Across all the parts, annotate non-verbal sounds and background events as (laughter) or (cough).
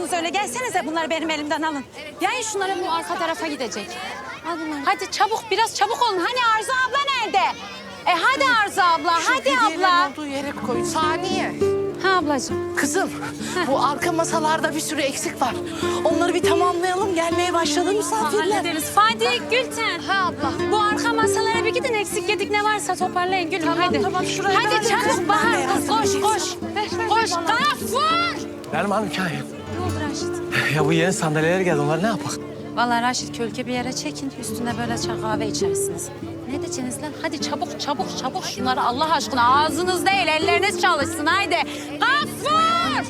mısınız öyle? Gelsenize bunları benim elimden alın. Yayın şunları bu arka tarafa gidecek. Al bunları. Hadi çabuk biraz çabuk olun. Hani Arzu abla nerede? E hadi Arzu abla hadi Hediyelerin abla. olduğu yere koy. Saniye. Ha ablacığım. Kızım bu arka masalarda bir sürü eksik var. Onları bir tamamlayalım. Gelmeye başladı misafirler. Hallederiz. Fatih Gülten. Ha abla. Bu arka masalara bir gidin eksik yedik ne varsa toparlayın Gülüm hadi. tamam, şuraya Hadi çabuk kızım, ben de Bahar kız yardım koş edeyim koş. Koş Gafur. Erman hikaye. Ne oldu Raşit? Ya bu yeni sandalyeler geldi. Onlar ne yapak? Vallahi Raşit kölge bir yere çekin. Üstüne böyle çay kahve içersiniz. Ne diyeceksiniz lan? Hadi çabuk çabuk çabuk şunları Allah aşkına ağzınız değil elleriniz çalışsın haydi. Gafur!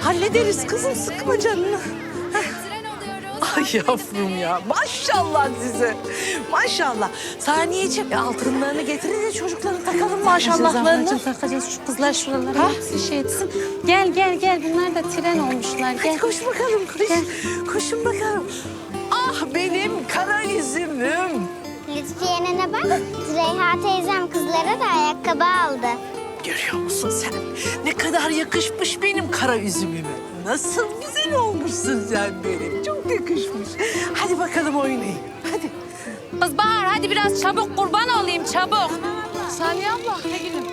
Hallederiz kızım sıkma canını. Yavrum ya maşallah size. Maşallah. Saniyeciğim altınlarını getirin de çocukların takalım maşallahlarını. Ablacığım takacağız şu kızlar şuralara hepsi şey etsin. Gel gel gel bunlar da tren olmuşlar gel. Hadi koş bakalım koş. Koşun bakalım. Ah benim kara üzümüm. Lütfiye nene bak. Züleyha teyzem kızlara da ayakkabı aldı. Görüyor musun sen? Ne kadar yakışmış benim kara üzümüme. Nasıl güzel olmuşsun sen benim. Çok yakışmış. Hadi bakalım oynayın. Hadi. Kız Bahar hadi biraz çabuk kurban olayım çabuk. Saniye abla. Ne gülüm.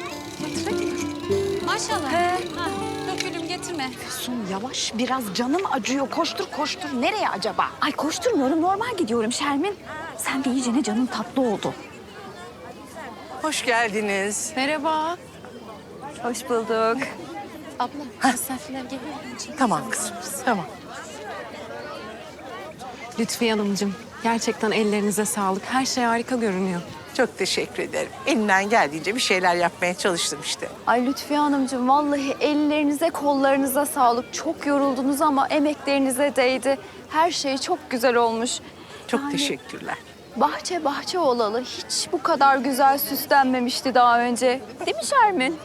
Maşallah. Ha, dur gülüm getirme. Sun yavaş biraz canım acıyor. Koştur koştur. Nereye acaba? Ay koşturmuyorum normal gidiyorum Şermin. Sen de iyicene canın tatlı oldu. Hoş geldiniz. Merhaba. Hoş bulduk. Abla misafirler geliyor. Tamam kızım. Tamam. Lütfiye Hanımcığım, gerçekten ellerinize sağlık. Her şey harika görünüyor. Çok teşekkür ederim. Elimden geldiğince bir şeyler yapmaya çalıştım işte. Ay Lütfiye Hanımcığım vallahi ellerinize kollarınıza sağlık. Çok yoruldunuz ama emeklerinize değdi. Her şey çok güzel olmuş. Çok Yani teşekkürler. Bahçe bahçe olalı hiç bu kadar güzel süslenmemişti daha önce. Değil mi Şermin?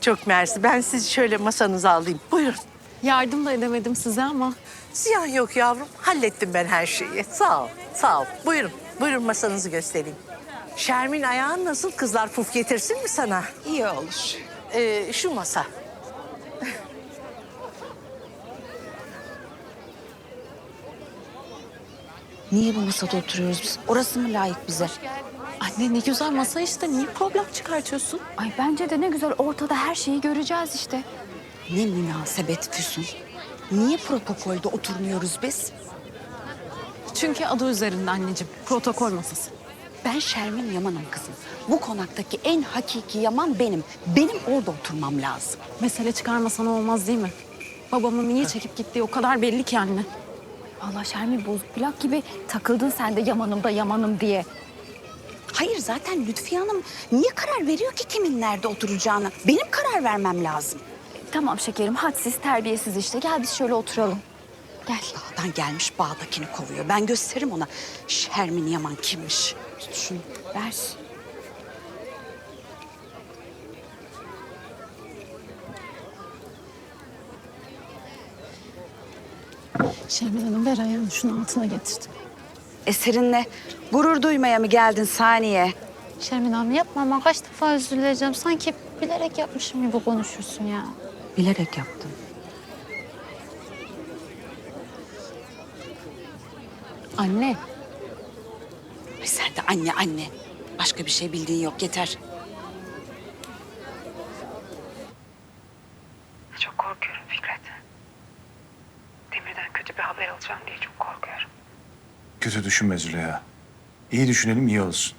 Çok mersi. Ben sizi şöyle masanıza alayım. Buyurun. Yardım da edemedim size ama Ziyan yok yavrum. Hallettim ben her şeyi. Sağ ol. Sağ ol. Buyurun. Buyurun masanızı göstereyim. Şermin ayağın nasıl? Kızlar puf getirsin mi sana? İyi olur. Ee, şu masa. Niye bu masada oturuyoruz biz? Orası mı layık bize? Anne ne güzel masa işte. Niye problem çıkartıyorsun? Ay bence de ne güzel ortada her şeyi göreceğiz işte. Ne münasebet Füsun. Niye protokolde oturmuyoruz biz? Çünkü adı üzerinde anneciğim. Protokol masası. Ben Şermin Yaman'ım kızım. Bu konaktaki en hakiki Yaman benim. Benim orada oturmam lazım. Mesele çıkarmasan olmaz değil mi? Babamın niye çekip gittiği o kadar belli ki anne. Vallahi Şermin bozuk plak gibi takıldın sen de yamanım da yamanım diye. Hayır zaten Lütfiye Hanım niye karar veriyor ki kimin nerede oturacağını? Benim karar vermem lazım. Tamam şekerim hadsiz terbiyesiz işte gel biz şöyle oturalım. Gel. Dağdan gelmiş bağdakini kovuyor. Ben gösteririm ona Şermin Yaman kimmiş. Tut şunu. Ver. Şermin Hanım ver ayağını şunun altına getirdim. Eserinle gurur duymaya mı geldin saniye? Şermin abi yapma ama kaç defa özür dileyeceğim. Sanki bilerek yapmışım gibi konuşuyorsun ya. Bilerek yaptım. Anne, Ay sen de anne anne. Başka bir şey bildiğin yok yeter. Çok korkuyorum Fikret. Demir'den kötü bir haber alacağım diye çok korkuyorum. Kötü düşünme Züleyha. İyi düşünelim iyi olsun.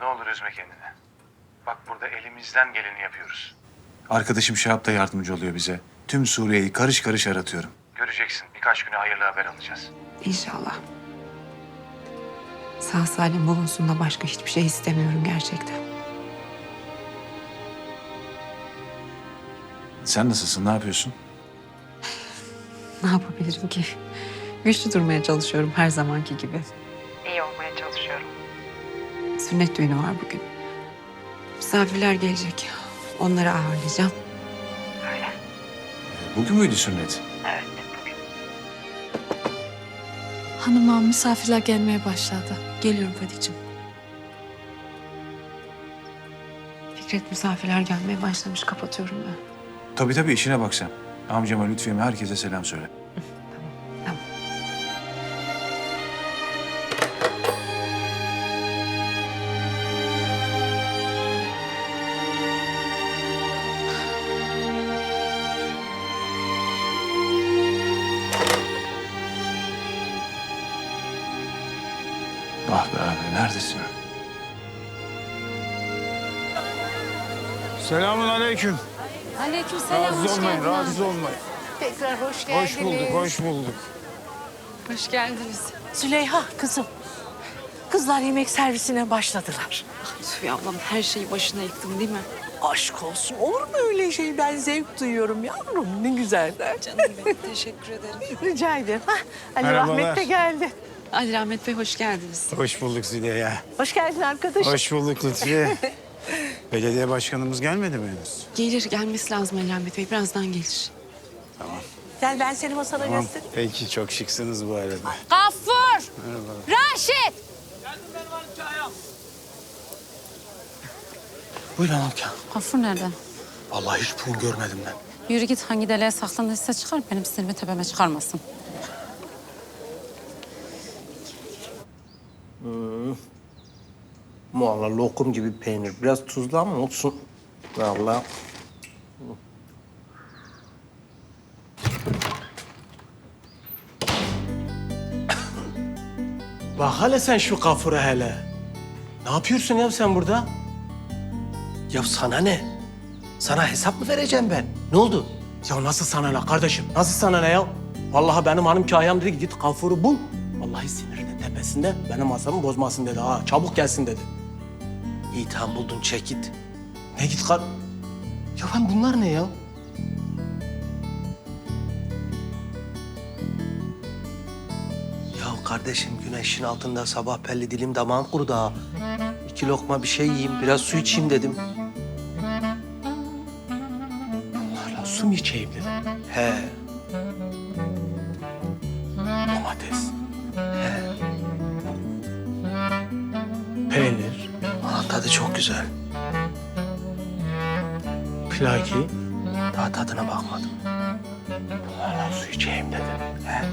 Ne olur üzme kendini. Bak burada elimizden geleni yapıyoruz. Arkadaşım Şahap da yardımcı oluyor bize. Tüm Suriye'yi karış karış aratıyorum. Göreceksin birkaç güne hayırlı haber alacağız. İnşallah. Sağ salim bulunsun da başka hiçbir şey istemiyorum gerçekten. Sen nasılsın ne yapıyorsun? Ne yapabilirim ki? Güçlü durmaya çalışıyorum her zamanki gibi. İyi olmaya çalışıyorum. Sünnet düğünü var bugün. Misafirler gelecek. Onları ağırlayacağım. Öyle. Bugün müydü sünnet? Evet, bugün. hanıma misafirler gelmeye başladı. Geliyorum Fadik'ciğim. Fikret misafirler gelmeye başlamış. Kapatıyorum ben. Tabii tabii işine bak sen. Amcama, Lütfiye'me herkese selam söyle. Selamun aleyküm. Aleykümselam. Rahatsız hoş olmayın, geldin. rahatsız olmayın. Tekrar hoş geldiniz. Hoş bulduk, hoş bulduk. Hoş geldiniz. Züleyha kızım. Kızlar yemek servisine başladılar. Tüh ablam her şeyi başına yıktım değil mi? Aşk olsun. Olur mu öyle şey? Ben zevk duyuyorum yavrum. Ne güzel. Canım benim teşekkür ederim. (laughs) Rica ederim. Hah, Ali Merhabalar. Rahmet de geldi. Ali Rahmet Bey hoş geldiniz. Hoş bulduk Züleyha. Hoş geldin arkadaşım. Hoş bulduk Lütfiye. (laughs) Belediye başkanımız gelmedi mi henüz? Gelir gelmesi lazım Ali Bey birazdan gelir. Gel ben seni masana Tamam. göstereyim. Peki, çok şıksınız bu arada. Gaffur! Raşit! (laughs) Buyurun amca. Gaffur nerede? Vallahi hiç bugün görmedim ben. Yürü git hangi deliğe saklandıysa çıkar benim sinirimi tepeme çıkarmasın. Vallahi lokum gibi peynir. Biraz tuzlu ama olsun. Vallahi. Bak hele sen şu kafura hele. Ne yapıyorsun ya sen burada? Ya sana ne? Sana hesap mı vereceğim ben? Ne oldu? Ya nasıl sana ne kardeşim? Nasıl sana ne ya? Vallahi benim hanım kayam dedi ki git kafuru bul. Vallahi sinirinin tepesinde benim masamı bozmasın dedi ha. Çabuk gelsin dedi. İyi tamam buldun çek. Ne git kar... Ya ben bunlar ne ya? Ya kardeşim güneşin altında sabah belli dilim damağım kurudu ha. İki lokma bir şey yiyeyim, biraz su içeyim dedim. Hala su mu içeyim dedim. He. Domates. He. Peynir. Aa, tadı çok güzel. Plaki. Daha tadına bakmadım. Hala su içeyim dedim. He.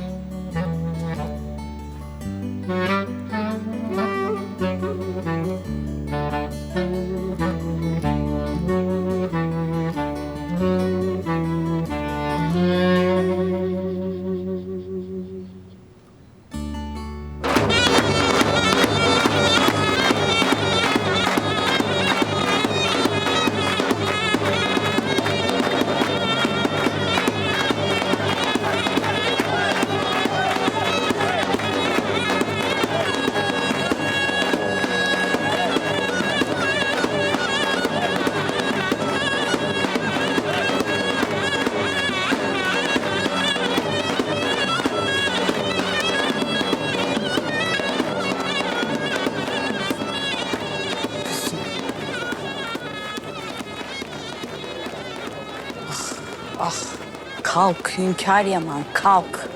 Kalk hünkâr Yaman kalk.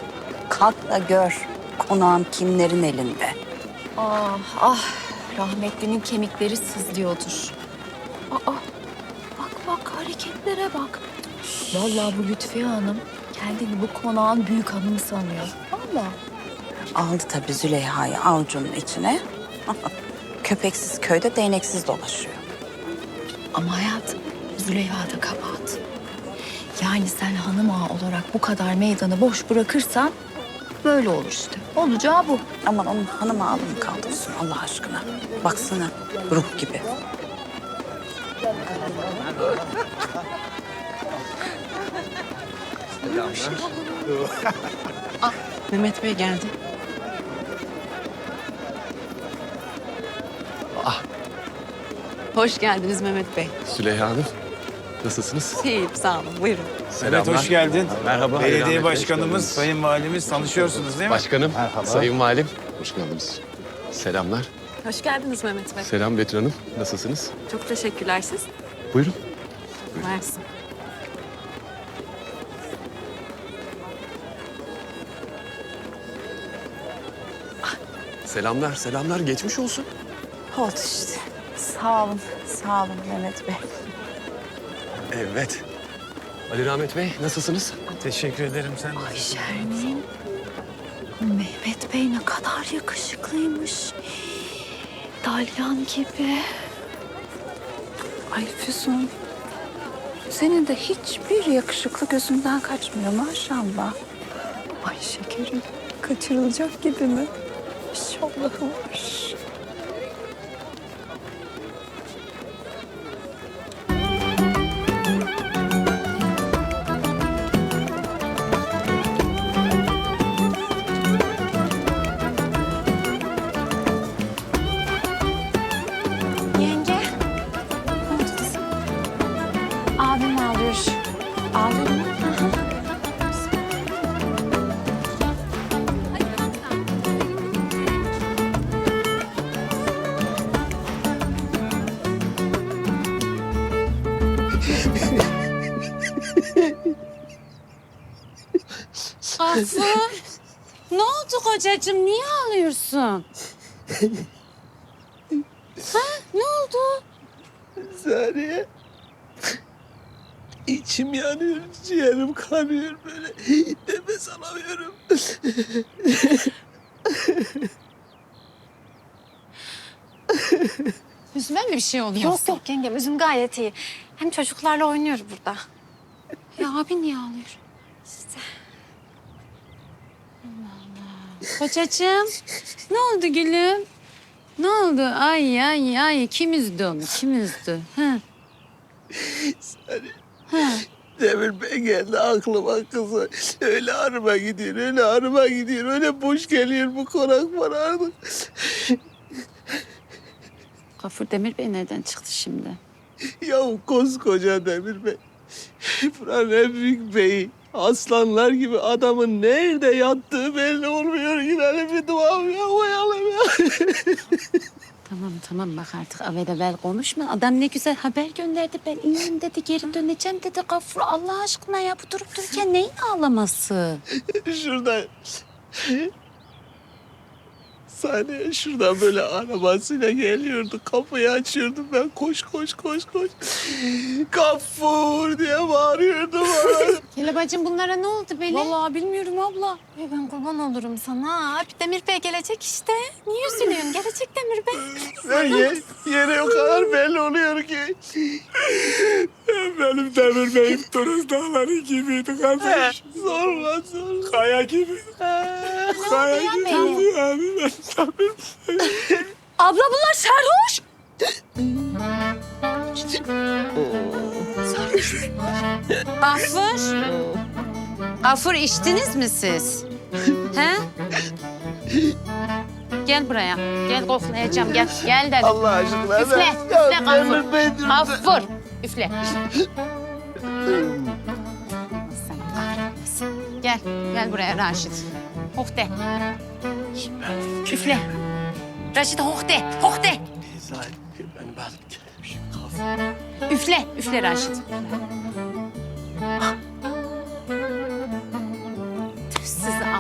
Kalk da gör konağın kimlerin elinde. Ah ah rahmetlinin kemikleri sızlıyordur. Aa bak bak hareketlere bak. Vallahi bu Lütfiye Hanım kendini bu konağın büyük hanımı sanıyor. Valla. Aldı tabii Züleyha'yı avucunun içine. (laughs) Köpeksiz köyde değneksiz dolaşıyor. Ama hayatım Züleyha da kabahat. Yani sen hanım ağa olarak bu kadar meydanı boş bırakırsan böyle olur işte. Olacağı bu. Aman onun hanım ağlını kaldırsın Allah aşkına. Baksana ruh gibi. (laughs) Mehmet Bey geldi. Hoş geldiniz Mehmet Bey. Süleyha Hanım, nasılsınız? İyiyim sağ olun buyurun. Evet, hoş geldin. Merhaba. Belediye başkanımız, sayın valimiz tanışıyorsunuz değil mi? Başkanım, Sayın Valim, hoş geldiniz. Selamlar. Hoş geldiniz Mehmet Bey. Selam Betül Hanım, nasılsınız? Çok teşekkürler siz. Buyurun. Versin. Selamlar, selamlar. Geçmiş olsun. Oldu işte. Sağ olun, sağ olun Mehmet Bey. Evet. Ali Rahmet Bey nasılsınız? Teşekkür ederim sen. de. Şermin. Mehmet Bey ne kadar yakışıklıymış. Dalyan gibi. Ay Füsun. Senin de hiçbir yakışıklı gözünden kaçmıyor maşallah. Ay şekerim. Kaçırılacak gibi mi? Maşallahı var. Kocacığım? Niye ağlıyorsun? ha? Ne oldu? Saniye. İçim yanıyor, ciğerim kanıyor böyle. Nefes alamıyorum. Yüzüme mi bir şey oluyor? Yok yok yengem üzüm gayet iyi. Hem çocuklarla oynuyor burada. Ya abi niye ağlıyor? İşte. Kocacığım. Ne oldu gülüm? Ne oldu? Ay ay ay. Kim üzdü onu? Kim üzdü? Ha? Ha. Demir Bey geldi aklıma kızı. Öyle arıma gidiyor, öyle arıma gidiyor. Öyle boş geliyor bu konak bana artık. Gafur Demir Bey nereden çıktı şimdi? Ya koskoca Demir Bey. En büyük beyi. Aslanlar gibi adamın nerede yattığı belli olmuyor. Gidelim bir dua ya koyalım ya. Tamam tamam bak artık avelevel konuşma. Adam ne güzel haber gönderdi. Ben iyiyim dedi, geri döneceğim dedi. Gafur Allah aşkına ya bu durup dururken neyin ağlaması? Şurada. Saniye şuradan böyle arabasıyla geliyordu. Kapıyı açıyordum ben. Koş koş koş koş. Gafur diye bağırıyordu bana. (laughs) Kelebacığım bunlara ne oldu böyle? Vallahi bilmiyorum abla. Ay ben kurban olurum sana. Abi Demir Bey gelecek işte. Niye üzülüyorsun? Gelecek Demir Bey. Ya ye, yere o kadar belli oluyor ki. Benim Demir Bey'im Toruz Dağları gibiydi kardeş. Sorma sorma. Kaya gibi. Kaya gibi yani ben Demir Abla bunlar sarhoş. Gafur. Gafur içtiniz mi siz? He? Gel buraya. Gel koklayacağım. Gel. Gel dedim. Allah aşkına. Üfle, Ya üfle Gafur. Gafur. Üfle. Sen kahretmesin. Gel. Gel buraya Raşit. Hoh de. Üfle. Raşit hoh de. Hoh de. Üfle. Üfle Raşit.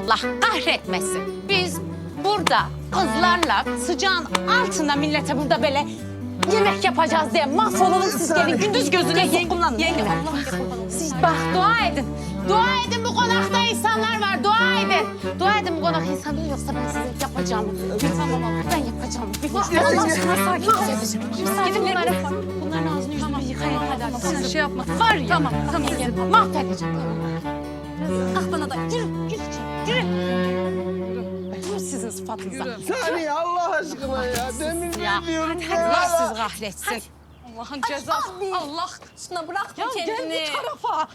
Allah kahretmesin. Biz burada kızlarla sıcağın altında millete burada böyle yemek yapacağız diye mahvolalım siz gelin gündüz gözüne sokullanın. Yenge Siz bak dua edin. Dua edin bu konakta insanlar var. Dua edin. Dua edin bu konak insanı yoksa ben size yapacağım. Tamam ama ben yapacağım. Bir Allah aşkına sakin ol. Gidin bunları. Bunların ağzını yüzünü yıkayın. Hadi Sen şey yapma. Var ya. Tamam tamam. Mahvedeceğim. Ah bana da. Yürü. Sıfatınıza. Saniye Allah aşkına ya. Demir Bey Ya, diyorum ya. Allah sizi kahretsin. Allah'ın cezası. Allah şuna bırakma kendini. Gel bu tarafa.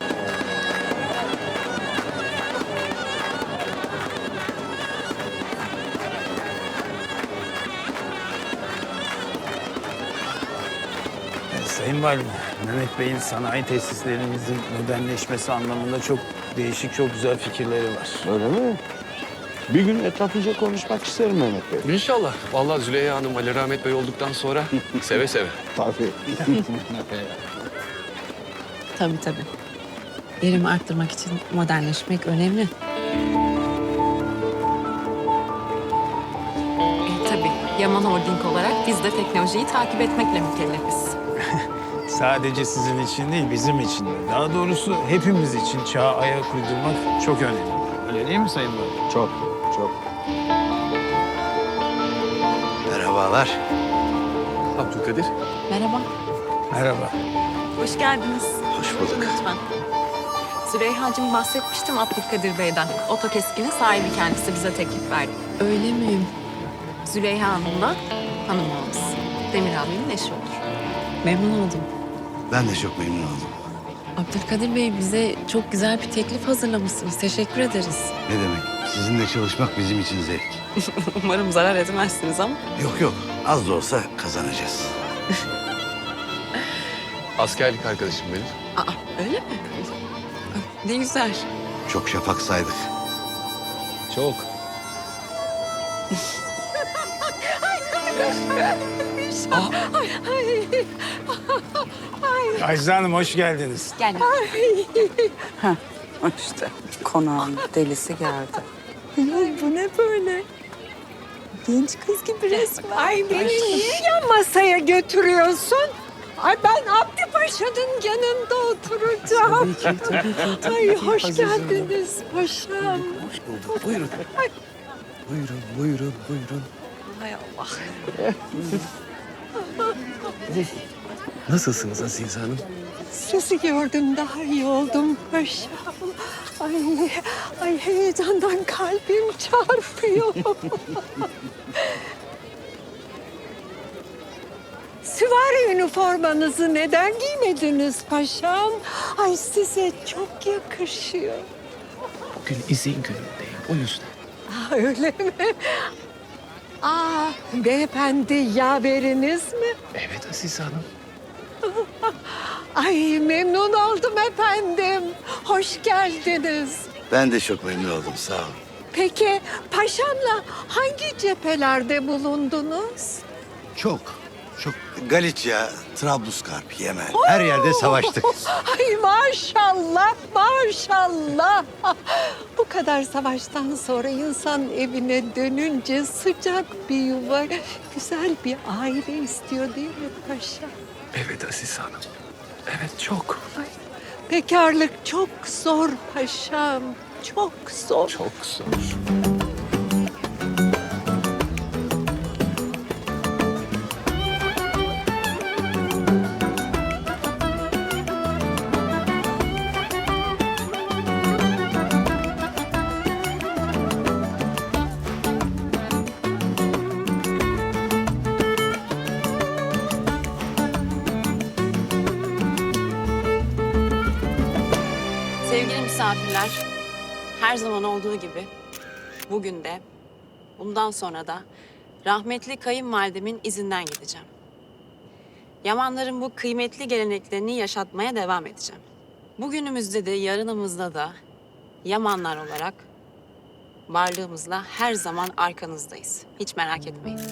E, Sayın Valim, Mehmet Bey'in sanayi tesislerimizin modernleşmesi anlamında çok değişik, çok güzel fikirleri var. Öyle mi? Bir gün etraflıca konuşmak isterim Mehmet Bey. İnşallah. Vallahi Züleyha Hanım Ali Rahmet Bey olduktan sonra (laughs) seve seve. Tabii. (laughs) Tabii tabii. Verimi arttırmak için modernleşmek önemli. E, tabii Yaman Holding olarak biz de teknolojiyi takip etmekle mükellefiz. (laughs) sadece sizin için değil bizim için de. Daha doğrusu hepimiz için çağa ayak uydurmak çok önemli. Öyle değil mi Sayın Valim? Çok, çok. Merhabalar. Abdülkadir. Merhaba. Merhaba. Hoş geldiniz. Hoş bulduk. Lütfen. Züleyha'cığım bahsetmiştim Abdülkadir Bey'den. Otokeskinin sahibi kendisi bize teklif verdi. Öyle miyim? Züleyha Hanım'la hanımımız. Demir abinin eşi olur. Memnun oldum. Ben de çok memnun oldum. Abdülkadir Bey bize çok güzel bir teklif hazırlamışsınız. Teşekkür ederiz. Ne demek? Sizinle çalışmak bizim için zevk. (laughs) Umarım zarar etmezsiniz ama. Yok yok. Az da olsa kazanacağız. (laughs) Askerlik arkadaşım benim. Aa öyle mi? Ne güzel. Çok şafak saydık. Çok. Ayza Hanım hoş geldiniz. Gel. (laughs) İşte konağın delisi geldi. Bu ne böyle? Genç kız gibi resmen. Ay beni niye yan masaya götürüyorsun? Ay ben Abdi Paşa'nın yanında oturacağım. Tabii ki, tabii ki. tabii Ay ki. hoş Aziz Hanım. geldiniz paşam. Hoş bulduk. Buyurun. Buyurun, buyurun, buyurun. Hay Allah. Nasılsınız Azize Hanım? Sizi gördüm daha iyi oldum paşam. Ay, ay heyecandan kalbim çarpıyor. (laughs) Süvari üniformanızı neden giymediniz paşam? Ay size çok yakışıyor. Bugün izin günündeyim. O yüzden. Aa, öyle mi? Aa, beyefendi yaveriniz mi? Evet Azize Hanım. (laughs) Ay memnun oldum efendim. Hoş geldiniz. Ben de çok memnun oldum. Sağ olun. Peki paşamla hangi cephelerde bulundunuz? Çok, çok. Galicia, Trablusgarp, Yemen. Her yerde savaştık. (laughs) Ay maşallah, maşallah. Bu kadar savaştan sonra insan evine dönünce sıcak bir yuva, güzel bir aile istiyor değil mi paşa? Evet Azize Hanım. Evet çok. Bekarlık çok zor paşam, çok zor. Çok zor. Bugün de bundan sonra da rahmetli kayınvalidemin izinden gideceğim. Yamanların bu kıymetli geleneklerini yaşatmaya devam edeceğim. Bugünümüzde de yarınımızda da Yamanlar olarak varlığımızla her zaman arkanızdayız. Hiç merak etmeyin. Olun.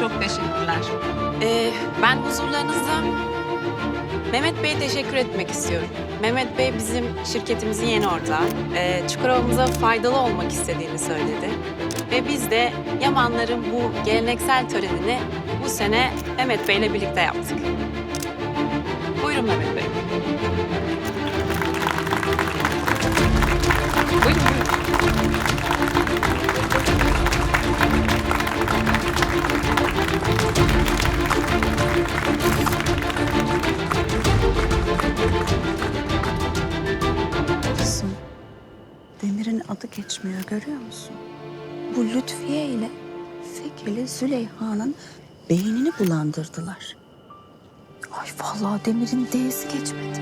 Çok teşekkürler. Ee, ben huzurlarınızda Mehmet Bey'e teşekkür etmek istiyorum. Mehmet Bey bizim şirketimizin yeni ortağı. Ee, Çukurova'mıza faydalı olmak istediğini söyledi. Ve biz de Yamanların bu geleneksel törenini bu sene Mehmet Bey'le birlikte yaptık. Buyurun Mehmet Bey. Kızım, Demir'in adı geçmiyor görüyor musun? Bu Lütfiye ile Fekeli Züleyha'nın beynini bulandırdılar. Ay vallahi Demir'in D'si geçmedi.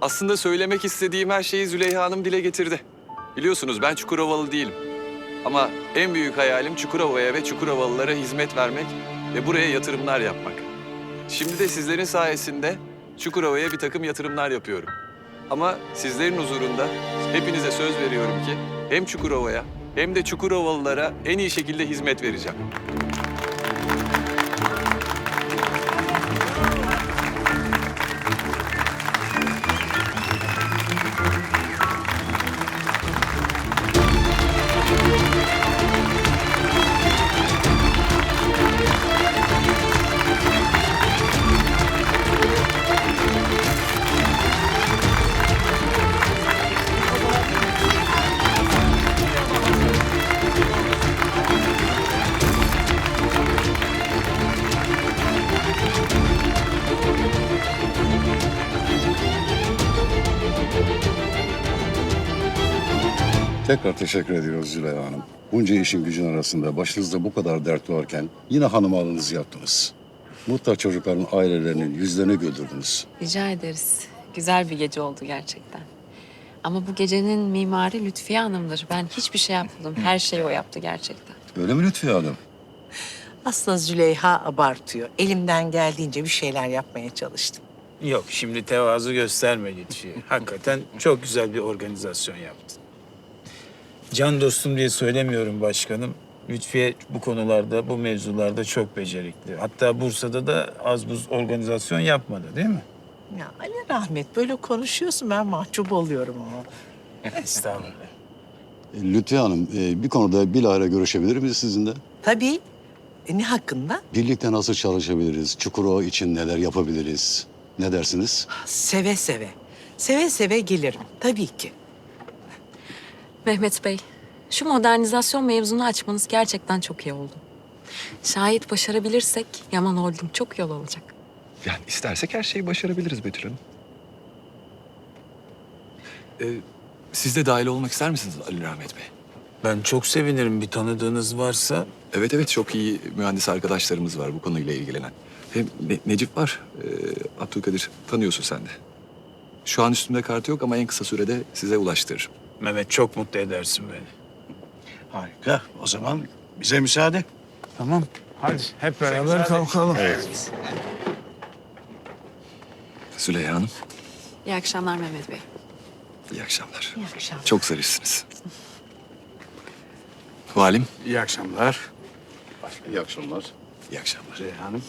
Aslında söylemek istediğim her şeyi Züleyha Hanım dile getirdi. Biliyorsunuz ben Çukurovalı değilim. Ama en büyük hayalim Çukurova'ya ve Çukurovalılara hizmet vermek ve buraya yatırımlar yapmak. Şimdi de sizlerin sayesinde Çukurova'ya bir takım yatırımlar yapıyorum. Ama sizlerin huzurunda hepinize söz veriyorum ki hem Çukurova'ya hem de Çukurovalılara en iyi şekilde hizmet vereceğim. Tekrar teşekkür ediyoruz Züleyha Hanım. Bunca işin gücün arasında başınızda bu kadar dert varken yine hanım ağalığınızı yaptınız. Muhtaç çocukların ailelerinin yüzlerini güldürdünüz. Rica ederiz. Güzel bir gece oldu gerçekten. Ama bu gecenin mimarı Lütfiye Hanım'dır. Ben hiçbir şey yapmadım. Her şeyi o yaptı gerçekten. Öyle mi Lütfiye Hanım? Aslında Züleyha abartıyor. Elimden geldiğince bir şeyler yapmaya çalıştım. Yok şimdi tevazu gösterme Lütfiye. Hakikaten çok güzel bir organizasyon yaptın. Can dostum diye söylemiyorum başkanım. Lütfiye bu konularda, bu mevzularda çok becerikli. Hatta Bursa'da da az buz organizasyon yapmadı değil mi? Ya Ali Rahmet böyle konuşuyorsun ben mahcup oluyorum ama. Estağfurullah. E, Lütfiye Hanım e, bir konuda bilahare görüşebilir miyiz sizinle? Tabii. E, ne hakkında? Birlikte nasıl çalışabiliriz? Çukurova için neler yapabiliriz? Ne dersiniz? Seve seve. Seve seve gelirim. Tabii ki. Mehmet Bey, şu modernizasyon mevzunu açmanız gerçekten çok iyi oldu. Şayet başarabilirsek Yaman Holding çok yol alacak. Yani istersek her şeyi başarabiliriz Betül Hanım. Ee, siz de dahil olmak ister misiniz Ali Rahmet Bey? Ben çok sevinirim bir tanıdığınız varsa. Evet evet çok iyi mühendis arkadaşlarımız var bu konuyla ilgilenen. Hem Ne- Necip var, ee, Abdülkadir tanıyorsun sen de. Şu an üstümde kartı yok ama en kısa sürede size ulaştırırım. Mehmet çok mutlu edersin beni. Harika. O zaman bize müsaade. Tamam. Hadi hep beraber kalkalım. Evet. Züleyha Hanım, İyi akşamlar Mehmet Bey. iyi akşamlar. İyi akşamlar. Çok zarifsiniz. Valim, İyi akşamlar. İyi akşamlar. iyi akşamlar. Züleyha Hanım.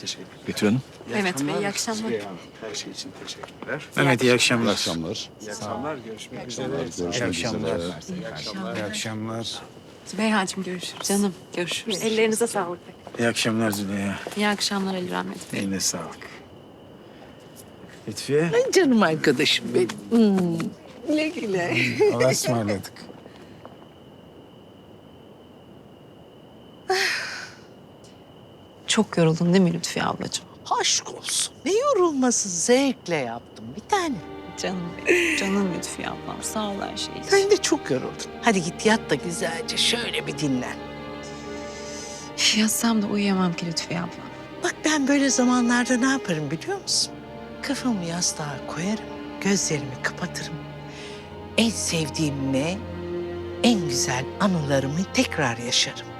Teşekkür Betül Hanım, Mehmet Bey iyi akşamlar. Her şey için teşekkürler. Mehmet iyi akşamlar. İyi akşamlar. İyi akşamlar. Görüşmek üzere. İyi akşamlar. üzere. İyi akşamlar. Züleyha'cığım görüşürüz. Canım görüşürüz. Ellerinize sağlık. İyi akşamlar Züleyha. İyi akşamlar Ali Rahmet Bey. Eline sağlık. Lütfiye. Ay canım arkadaşım benim. Hmm. Güle güle. Allah'a ısmarladık. Çok yoruldun değil mi Lütfiye ablacığım? Aşk olsun. Ne yorulması zevkle yaptım bir tane. Canım, canım Lütfiye ablam. Sağ ol her şey için. Sen de çok yoruldun. Hadi git yat da güzelce şöyle bir dinlen. Yatsam da uyuyamam ki Lütfiye ablam. Bak ben böyle zamanlarda ne yaparım biliyor musun? Kafamı yastığa koyarım, gözlerimi kapatırım. En sevdiğimle en güzel anılarımı tekrar yaşarım.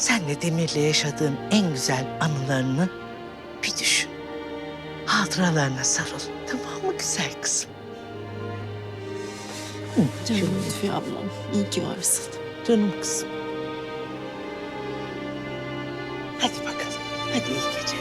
Senle Demir'le yaşadığın en güzel anılarını bir düşün. Hatıralarına sarıl. Tamam mı güzel kızım? Canım Lütfiye ablam. İyi ki varsın. Canım kızım. Hadi bakalım. Hadi. İyi geceler.